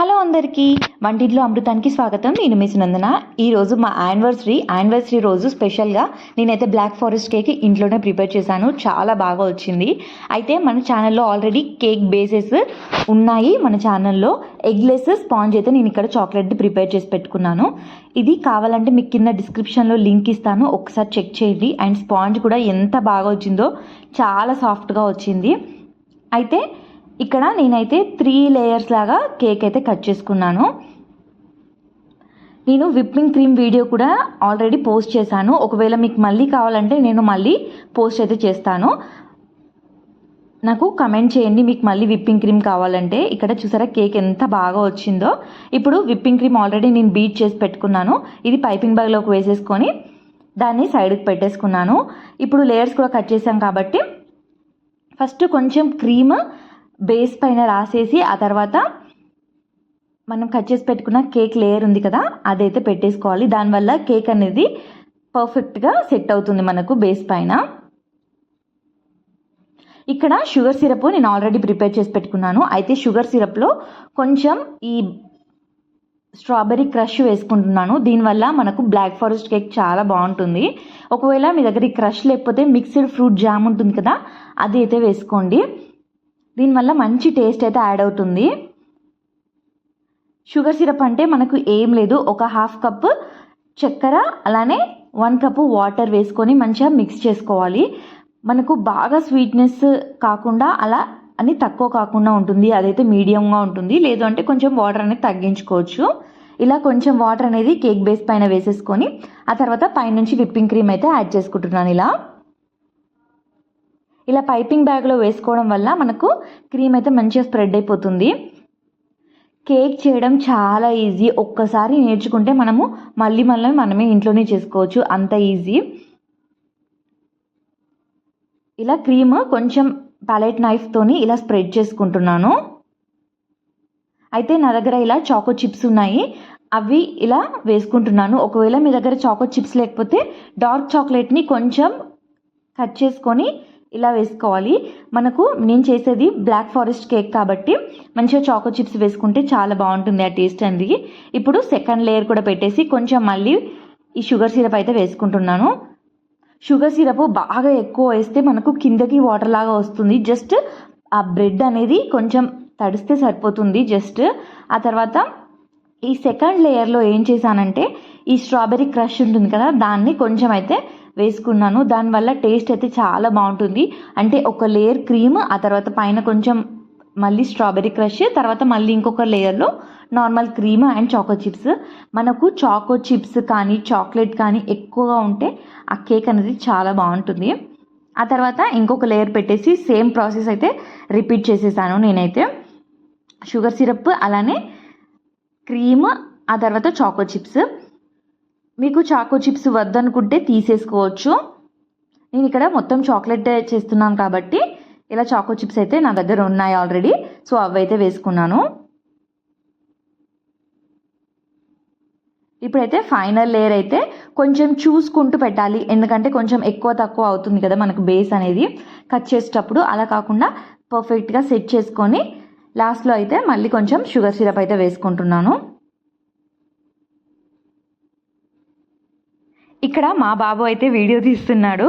Hello అందరికీ వంటింట్లో అమృతానికి స్వాగతం. నేను మీ సునందన. ఈరోజు మా యానివర్సరీ యానివర్సరీ రోజు స్పెషల్గా నేనైతే బ్లాక్ ఫారెస్ట్ కేక్ ఇంట్లోనే ప్రిపేర్ చేశాను. చాలా బాగా వచ్చింది. అయితే మన ఛానల్లో ఆల్రెడీ కేక్ బేసెస్ ఉన్నాయి. మన ఛానల్లో ఎగ్లెస్ స్పాంజ్ అయితే నేను ఇక్కడ చాక్లెట్ ప్రిపేర్ చేసి పెట్టుకున్నాను. ఇది కావాలంటే మీకు కింద డిస్క్రిప్షన్లో లింక్ ఇస్తాను. ఒకసారి చెక్ చేయండి. అండ్ స్పాంజ్ కూడా ఎంత బాగా వచ్చిందో చాలా సాఫ్ట్గా వచ్చింది. అయితే ఇక్కడ నేనైతే త్రీ లేయర్స్ లాగా కేక్ అయితే కట్ చేసుకున్నాను. నేను విప్పింగ్ క్రీమ్ వీడియో కూడా ఆల్రెడీ పోస్ట్ చేశాను. ఒకవేళ మీకు మళ్ళీ కావాలంటే నేను మళ్ళీ పోస్ట్ అయితే చేస్తాను. నాకు కమెంట్ చేయండి మీకు మళ్ళీ విప్పింగ్ క్రీమ్ కావాలంటే. ఇక్కడ చూసారా కేక్ ఎంత బాగా వచ్చిందో. ఇప్పుడు విప్పింగ్ క్రీమ్ ఆల్రెడీ నేను బీట్ చేసి పెట్టుకున్నాను. ఇది పైపింగ్ బ్యాగ్లోకి వేసేసుకొని దాన్ని సైడ్కి పెట్టేసుకున్నాను. ఇప్పుడు లేయర్స్ కూడా కట్ చేసాం కాబట్టి ఫస్ట్ కొంచెం క్రీమ్ బేస్ పైన రాసేసి ఆ తర్వాత మనం కట్ చేసి పెట్టుకున్న కేక్ లేయర్ ఉంది కదా అదైతే పెట్టేసుకోవాలి. దానివల్ల కేక్ అనేది పర్ఫెక్ట్గా సెట్ అవుతుంది మనకు బేస్ పైన. ఇక్కడ షుగర్ సిరప్ నేను ఆల్రెడీ ప్రిపేర్ చేసి పెట్టుకున్నాను. అయితే షుగర్ సిరప్లో కొంచెం ఈ స్ట్రాబెర్రీ క్రష్ వేసుకుంటున్నాను. దీనివల్ల మనకు బ్లాక్ ఫారెస్ట్ కేక్ చాలా బాగుంటుంది. ఒకవేళ మీ దగ్గర ఈ క్రష్ లేకపోతే మిక్స్డ్ ఫ్రూట్ జామ్ ఉంటుంది కదా అది అయితే వేసుకోండి. దీనివల్ల మంచి టేస్ట్ అయితే యాడ్ అవుతుంది. షుగర్ సిరప్ అంటే మనకు ఏం లేదు. ఒక హాఫ్ కప్ చక్కెర అలానే వన్ కప్ వాటర్ వేసుకొని మంచిగా మిక్స్ చేసుకోవాలి. మనకు బాగా స్వీట్నెస్ కాకుండా అలా అని తక్కువ కాకుండా ఉంటుంది. అదైతే మీడియంగా ఉంటుంది. లేదు అంటే కొంచెం వాటర్ అనేది తగ్గించుకోవచ్చు. ఇలా కొంచెం వాటర్ అనేది కేక్ బేస్ పైన వేసేసుకొని ఆ తర్వాత పైనుంచి విప్పింగ్ క్రీమ్ అయితే యాడ్ చేసుకుంటున్నాను ఇలా. ఇలా పైపింగ్ బ్యాగ్లో వేసుకోవడం వల్ల మనకు క్రీమ్ అయితే మంచిగా స్ప్రెడ్ అయిపోతుంది. కేక్ చేయడం చాలా ఈజీ. ఒక్కసారి నేర్చుకుంటే మనము మళ్ళీ మళ్ళీ మనమే ఇంట్లోనే చేసుకోవచ్చు. అంత ఈజీ. ఇలా క్రీమ్ కొంచెం ప్యాలెట్ నైఫ్తోని ఇలా స్ప్రెడ్ చేసుకుంటున్నాను. అయితే నా దగ్గర ఇలా చాకో చిప్స్ ఉన్నాయి. అవి ఇలా వేసుకుంటున్నాను. ఒకవేళ మీ దగ్గర చాకో చిప్స్ లేకపోతే డార్క్ చాక్లెట్ని కొంచెం కట్ చేసుకొని ఇలా వేసుకోవాలి. మనకు నేను చేసేది బ్లాక్ ఫారెస్ట్ కేక్ కాబట్టి మంచిగా చాకో చిప్స్ వేసుకుంటే చాలా బాగుంటుంది ఆ టేస్ట్ అనేది. ఇప్పుడు సెకండ్ లేయర్ కూడా పెట్టేసి కొంచెం మళ్ళీ ఈ షుగర్ సిరప్ అయితే వేసుకుంటున్నాను. షుగర్ సిరప్ బాగా ఎక్కువ వేస్తే మనకు కిందకి వాటర్ లాగా వస్తుంది. జస్ట్ ఆ బ్రెడ్ అనేది కొంచెం తడిస్తే సరిపోతుంది. జస్ట్ ఆ తర్వాత ఈ సెకండ్ లేయర్లో ఏం చేశానంటే ఈ స్ట్రాబెర్రీ క్రష్ ఉంటుంది కదా దాన్ని కొంచెం అయితే వేసుకున్నాను. దానివల్ల టేస్ట్ అయితే చాలా బాగుంటుంది. అంటే ఒక లేయర్ క్రీమ్ ఆ తర్వాత పైన కొంచెం మళ్ళీ స్ట్రాబెర్రీ క్రష్ తర్వాత మళ్ళీ ఇంకొక లేయర్లో normal cream and choco chips. మనకు చాకో చిప్స్ కానీ చాక్లెట్ కానీ ఎక్కువగా ఉంటే ఆ కేక్ అనేది చాలా బాగుంటుంది. ఆ తర్వాత ఇంకొక లేయర్ పెట్టేసి సేమ్ ప్రాసెస్ అయితే రిపీట్ చేసేసాను నేనైతే. షుగర్ సిరప్ అలానే క్రీమ్ ఆ తర్వాత చాకో చిప్స్. మీకు చాకో చిప్స్ వద్దనుకుంటే తీసేసుకోవచ్చు. నేను ఇక్కడ మొత్తం చాక్లెట్ చేస్తున్నాను కాబట్టి ఇలా చాకో చిప్స్ అయితే నా దగ్గర ఉన్నాయి ఆల్రెడీ. సో అవి అయితే వేసుకున్నాను. ఇప్పుడైతే ఫైనల్ లేయర్ అయితే కొంచెం చూసుకుంటూ పెట్టాలి. ఎందుకంటే కొంచెం ఎక్కువ తక్కువ అవుతుంది కదా మనకు బేస్ అనేది. కట్ చేసేటప్పుడు అలా కాకుండా పర్ఫెక్ట్గా సెట్ చేసుకొని లాస్ట్లో అయితే మళ్ళీ కొంచెం షుగర్ సిరప్ అయితే వేసుకుంటున్నాను. ఇక్కడ మా బాబు అయితే వీడియో తీస్తున్నాడు.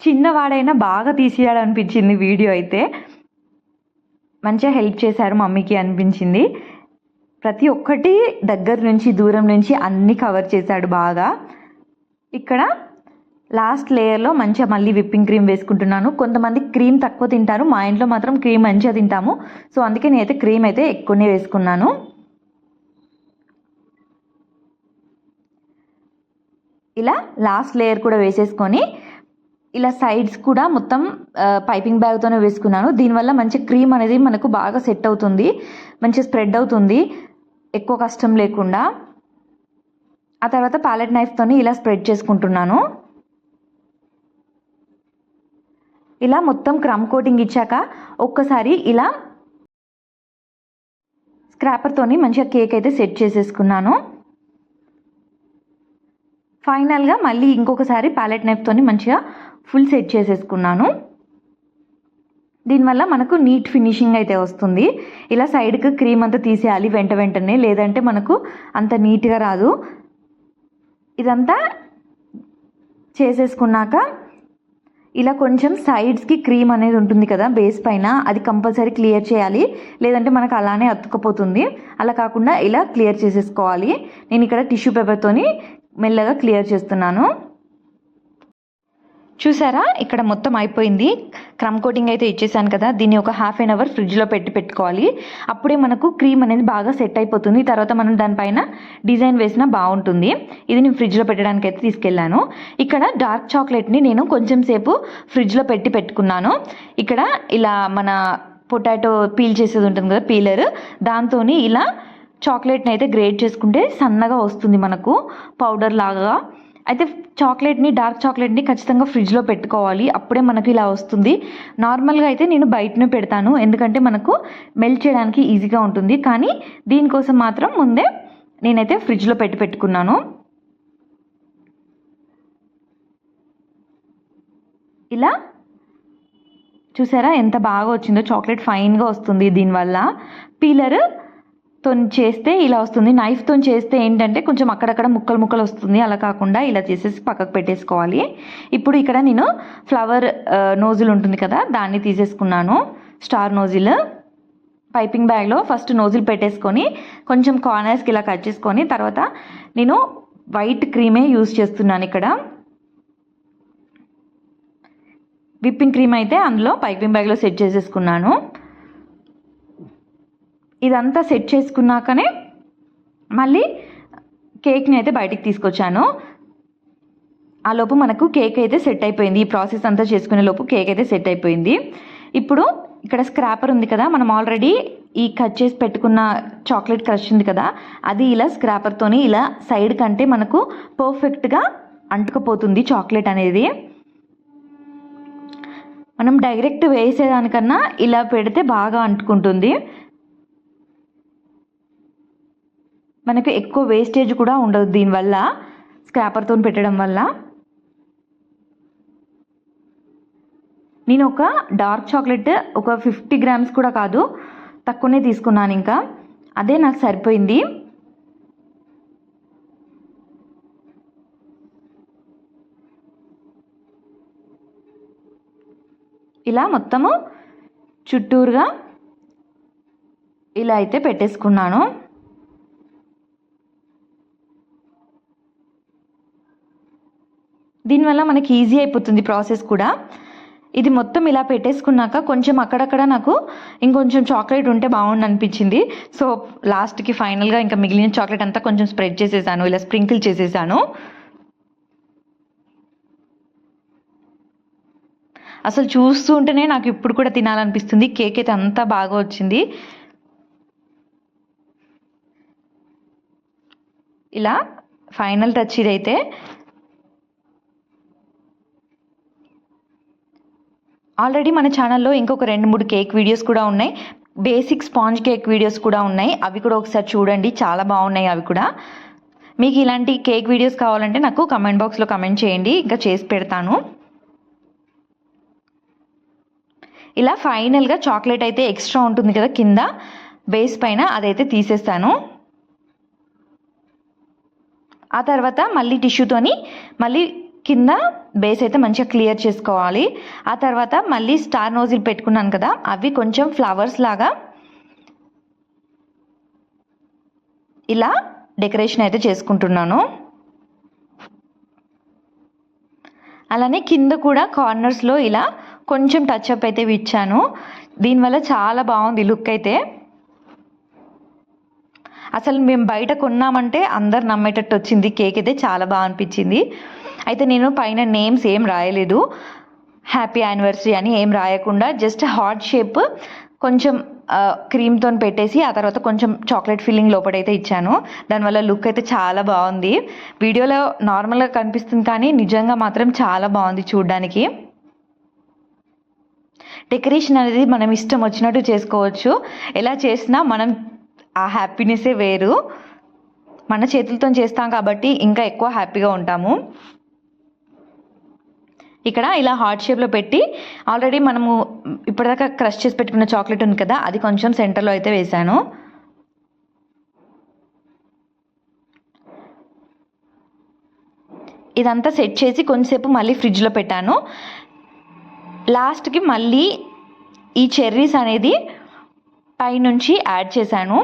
చిన్నవాడైనా బాగా తీసేయాడు అనిపించింది వీడియో అయితే. మంచిగా హెల్ప్ చేశారు మమ్మీకి అనిపించింది. ప్రతి ఒక్కటి దగ్గర నుంచి దూరం నుంచి అన్నీ కవర్ చేశాడు బాగా. ఇక్కడ లాస్ట్ లేయర్లో మంచిగా మళ్ళీ విప్పింగ్ క్రీమ్ వేసుకుంటున్నాను. కొంతమంది క్రీమ్ తక్కువ తింటారు. మా ఇంట్లో మాత్రం క్రీమ్ మంచిగా తింటాము. సో అందుకే నేనైతే క్రీమ్ అయితే ఎక్కువనే వేసుకున్నాను. ఇలా లాస్ట్ లేయర్ కూడా వేసేసుకొని ఇలా సైడ్స్ కూడా మొత్తం పైపింగ్ బ్యాగ్తోనే వేసుకున్నాను. దీనివల్ల మంచి క్రీమ్ అనేది మనకు బాగా సెట్ అవుతుంది. మంచి స్ప్రెడ్ అవుతుంది. ఎక్కువ కష్టం లేకుండా. ఆ తర్వాత ప్యాలెట్ నైఫ్తోని ఇలా స్ప్రెడ్ చేసుకుంటున్నాను. ఇలా మొత్తం క్రమ్ కోటింగ్ ఇచ్చాక ఒక్కసారి ఇలా స్క్రాపర్తోని మంచిగా కేక్ అయితే సెట్ చేసేసుకున్నాను. ఫైనల్గా మళ్ళీ ఇంకొకసారి ప్యాలెట్ నైఫ్తోని మంచిగా ఫుల్ సెట్ చేసేసుకున్నాను. దీనివల్ల మనకు నీట్ ఫినిషింగ్ అయితే వస్తుంది. ఇలా సైడ్కి క్రీమ్ అంతా తీసేయాలి వెంట వెంటనే లేదంటే మనకు అంత నీట్గా రాదు. ఇదంతా చేసేసుకున్నాక ఇలా కొంచెం సైడ్స్కి క్రీమ్ అనేది ఉంటుంది కదా బేస్ పైన అది కంపల్సరీ క్లియర్ చేయాలి. లేదంటే మనకు అలానే అతుక్కుపోతుంది. అలా కాకుండా ఇలా క్లియర్ చేసేసుకోవాలి. నేను ఇక్కడ టిష్యూ పేపర్తోని మెల్లగా క్లియర్ చేస్తున్నాను. చూసారా? ఇక్కడ మొత్తం అయిపోయింది. క్రమ్ కోటింగ్ అయితే ఇచ్చేసాను కదా. దీన్ని ఒక హాఫ్ అన్ అవర్ ఫ్రిడ్జ్లో పెట్టి పెట్టుకోవాలి. అప్పుడే మనకు క్రీమ్ అనేది బాగా సెట్ అయిపోతుంది. తర్వాత మనం దానిపైన డిజైన్ వేసినా బాగుంటుంది. ఇది నేను ఫ్రిడ్జ్లో పెట్టడానికి అయితే తీసుకెళ్ళాను. ఇక్కడ డార్క్ చాక్లెట్ని నేను కొంచెం సేపు ఫ్రిడ్జ్లో పెట్టి పెట్టుకున్నాను. ఇక్కడ ఇలా మన పొటాటో పీల్ చేసేది ఉంటుంది కదా పీలర్. దాంతో ఇలా చాక్లెట్ని అయితే గ్రేట్ చేసుకుంటే సన్నగా వస్తుంది మనకు పౌడర్ లాగా. అయితే చాక్లెట్ని డార్క్ చాక్లెట్ని ఖచ్చితంగా ఫ్రిడ్జ్లో పెట్టుకోవాలి. అప్పుడే మనకు ఇలా వస్తుంది. నార్మల్గా అయితే నేను బయటనే పెడతాను. ఎందుకంటే మనకు మెల్ట్ చేయడానికి ఈజీగా ఉంటుంది. కానీ దీనికోసం మాత్రం ముందే నేనైతే ఫ్రిడ్జ్లో పెట్టి పెట్టుకున్నాను. ఇలా చూసారా ఎంత బాగా వచ్చిందో? చాక్లెట్ ఫైన్గా వస్తుంది దీనివల్ల. పీలర్ తో చేస్తే ఇలా వస్తుంది. నైఫ్తో చేస్తే ఏంటంటే కొంచెం అక్కడక్కడ ముక్కలు ముక్కలు వస్తుంది. అలా కాకుండా ఇలా చేసేసి పక్కకు పెట్టేసుకోవాలి. ఇప్పుడు ఇక్కడ నేను ఫ్లవర్ నోజిల్ ఉంటుంది కదా దాన్ని తీసేసుకున్నాను. స్టార్ నోజిల్ పైపింగ్ బ్యాగ్లో ఫస్ట్ నోజిల్ పెట్టేసుకొని కొంచెం కార్నర్స్కి ఇలా కట్ చేసుకొని తర్వాత నేను వైట్ క్రీమే యూస్ చేస్తున్నాను ఇక్కడ. విప్పింగ్ క్రీమ్ అయితే అందులో పైపింగ్ బ్యాగ్లో సెట్ చేసేసుకున్నాను. ఇదంతా సెట్ చేసుకున్నాకనే మళ్ళీ కేక్ని అయితే బయటికి తీసుకొచ్చాను. ఆ లోపు మనకు కేక్ అయితే సెట్ అయిపోయింది. ఈ ప్రాసెస్ అంతా చేసుకునే లోపు కేక్ అయితే సెట్ అయిపోయింది. ఇప్పుడు ఇక్కడ స్క్రాపర్ ఉంది కదా మనం ఆల్రెడీ ఈ కట్ చేసి పెట్టుకున్న చాక్లెట్ క్రష్ ఉంది కదా అది ఇలా స్క్రాపర్తోని ఇలా సైడ్ కంటే మనకు పర్ఫెక్ట్గా అంటుకుపోతుంది చాక్లెట్ అనేది. మనం డైరెక్ట్ వేసేదానికన్నా ఇలా పెడితే బాగా అంటుకుంటుంది. మనకు ఎక్కువ వేస్టేజ్ కూడా ఉండదు దీనివల్ల స్క్రాపర్తో పెట్టడం వల్ల. నేను ఒక డార్క్ చాక్లెట్ ఒక ఫిఫ్టీ గ్రామ్స్ కూడా కాదు తక్కువనే తీసుకున్నాను ఇంకా. అదే నాకు సరిపోయింది. ఇలా మొత్తము చుట్టూరుగా ఇలా అయితే పెట్టేసుకున్నాను. దీనివల్ల మనకి ఈజీ అయిపోతుంది ప్రాసెస్ కూడా. ఇది మొత్తం ఇలా పెట్టేసుకున్నాక కొంచెం అక్కడక్కడ నాకు ఇంకొంచెం చాక్లెట్ ఉంటే బాగుండు అనిపించింది సో లాస్ట్కి ఫైనల్గా ఇంకా మిగిలిన చాక్లెట్ అంతా కొంచెం స్ప్రెడ్ చేసేసాను ఇలా స్ప్రింకిల్ చేసేసాను. అసలు చూస్తూ ఉంటేనే నాకు ఇప్పుడు కూడా తినాలనిపిస్తుంది. కేక్ అయితే అంతా బాగా వచ్చింది. ఇలా ఫైనల్ టచ్ ఇదైతే ఆల్రెడీ మన ఛానల్లో ఇంకొక రెండు మూడు కేక్ వీడియోస్ కూడా ఉన్నాయి. బేసిక్ స్పాంజ్ కేక్ వీడియోస్ కూడా ఉన్నాయి. అవి కూడా ఒకసారి చూడండి. చాలా బాగున్నాయి అవి కూడా. మీకు ఇలాంటి కేక్ వీడియోస్ కావాలంటే నాకు కమెంట్ బాక్స్లో కమెంట్ చేయండి. ఇంకా చేసి పెడతాను. ఇలా ఫైనల్గా చాక్లెట్ అయితే ఎక్స్ట్రా ఉంటుంది కదా కింద. బేస్ పైన అదైతే తీసేస్తాను. ఆ తర్వాత మళ్ళీ టిష్యూతోని మళ్ళీ కింద బేస్ అయితే మంచిగా క్లియర్ చేసుకోవాలి. ఆ తర్వాత మళ్ళీ స్టార్ నోజిల్ పెట్టుకున్నాను కదా అవి కొంచెం ఫ్లవర్స్ లాగా ఇలా డెకరేషన్ అయితే చేసుకుంటున్నాను. అలానే కింద కూడా కార్నర్స్లో ఇలా కొంచెం టచ్ అప్ అయితే ఇచ్చాను దీనివల్ల చాలా బాగుంది లుక్ అయితే. అసలు మేము బయట కొన్నామంటే అందరు నమ్మేటట్టు వచ్చింది. కేక్ అయితే చాలా బాగా అనిపించింది. అయితే నేను పైన నేమ్స్ ఏం రాయలేదు. హ్యాపీ యానివర్సరీ అని ఏం రాయకుండా జస్ట్ హార్ట్ షేప్ కొంచెం క్రీమ్తో పెట్టేసి ఆ తర్వాత కొంచెం చాక్లెట్ ఫిల్లింగ్ లోపటైతే ఇచ్చాను. దానివల్ల లుక్ అయితే చాలా బాగుంది. వీడియోలో నార్మల్గా కనిపిస్తుంది కానీ నిజంగా మాత్రం చాలా బాగుంది చూడడానికి. డెకరేషన్ అనేది మనం ఇష్టం వచ్చినట్టు చేసుకోవచ్చు. ఎలా చేసినా మనం ఆ హ్యాపీనెస్సే వేరు. మన చేతులతో చేస్తాం కాబట్టి ఇంకా ఎక్కువ హ్యాపీగా ఉంటాము. ఇక్కడ ఇలా హార్ట్ షేప్లో పెట్టి ఆల్రెడీ మనము ఇప్పటిదాకా క్రష్ చేసి పెట్టుకున్న చాక్లెట్ ఉంది కదా అది కొంచెం సెంటర్లో అయితే వేశాను. ఇదంతా సెట్ చేసి కొంచెంసేపు మళ్ళీ ఫ్రిడ్జ్లో పెట్టాను. లాస్ట్కి మళ్ళీ ఈ చెర్రీస్ అనేది పైనుంచి యాడ్ చేశాను.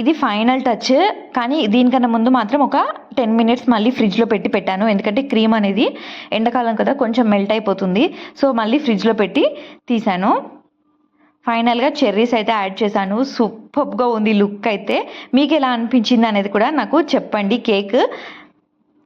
ఇది ఫైనల్ టచ్ కానీ దీనికన్నా ముందు మాత్రం ఒక టెన్ మినిట్స్ మళ్ళీ ఫ్రిడ్జ్లో పెట్టి పెట్టాను. ఎందుకంటే క్రీమ్ అనేది ఎండాకాలం కదా కొంచెం మెల్ట్ అయిపోతుంది. సో మళ్ళీ ఫ్రిడ్జ్లో పెట్టి తీసాను ఫైనల్గా చెర్రీస్ అయితే యాడ్ చేశాను. సూపర్గా ఉంది లుక్ అయితే. మీకు ఎలా అనిపించింది అనేది కూడా నాకు చెప్పండి. కేక్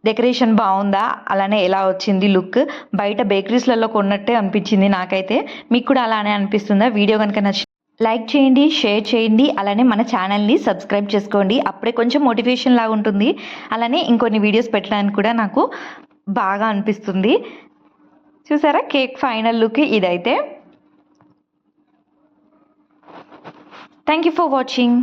డెకరేషన్ బాగుందా? అలానే ఎలా వచ్చింది లుక్ బయట బేకరీస్లలో కొన్నట్టే అనిపించింది నాకైతే. మీకు కూడా అలానే అనిపిస్తుందా? వీడియో కనుక నచ్చింది లైక్ చేయండి షేర్ చేయండి అలానే మన ఛానల్ని సబ్స్క్రైబ్ చేసుకోండి. అప్పుడే కొంచెం మోటివేషన్ లాగా ఉంటుంది. అలానే ఇంకొన్ని వీడియోస్ పెట్టడానికి కూడా నాకు బాగా అనిపిస్తుంది. చూసారా? కేక్ ఫైనల్ లుక్ ఇదైతే. Thank you for watching.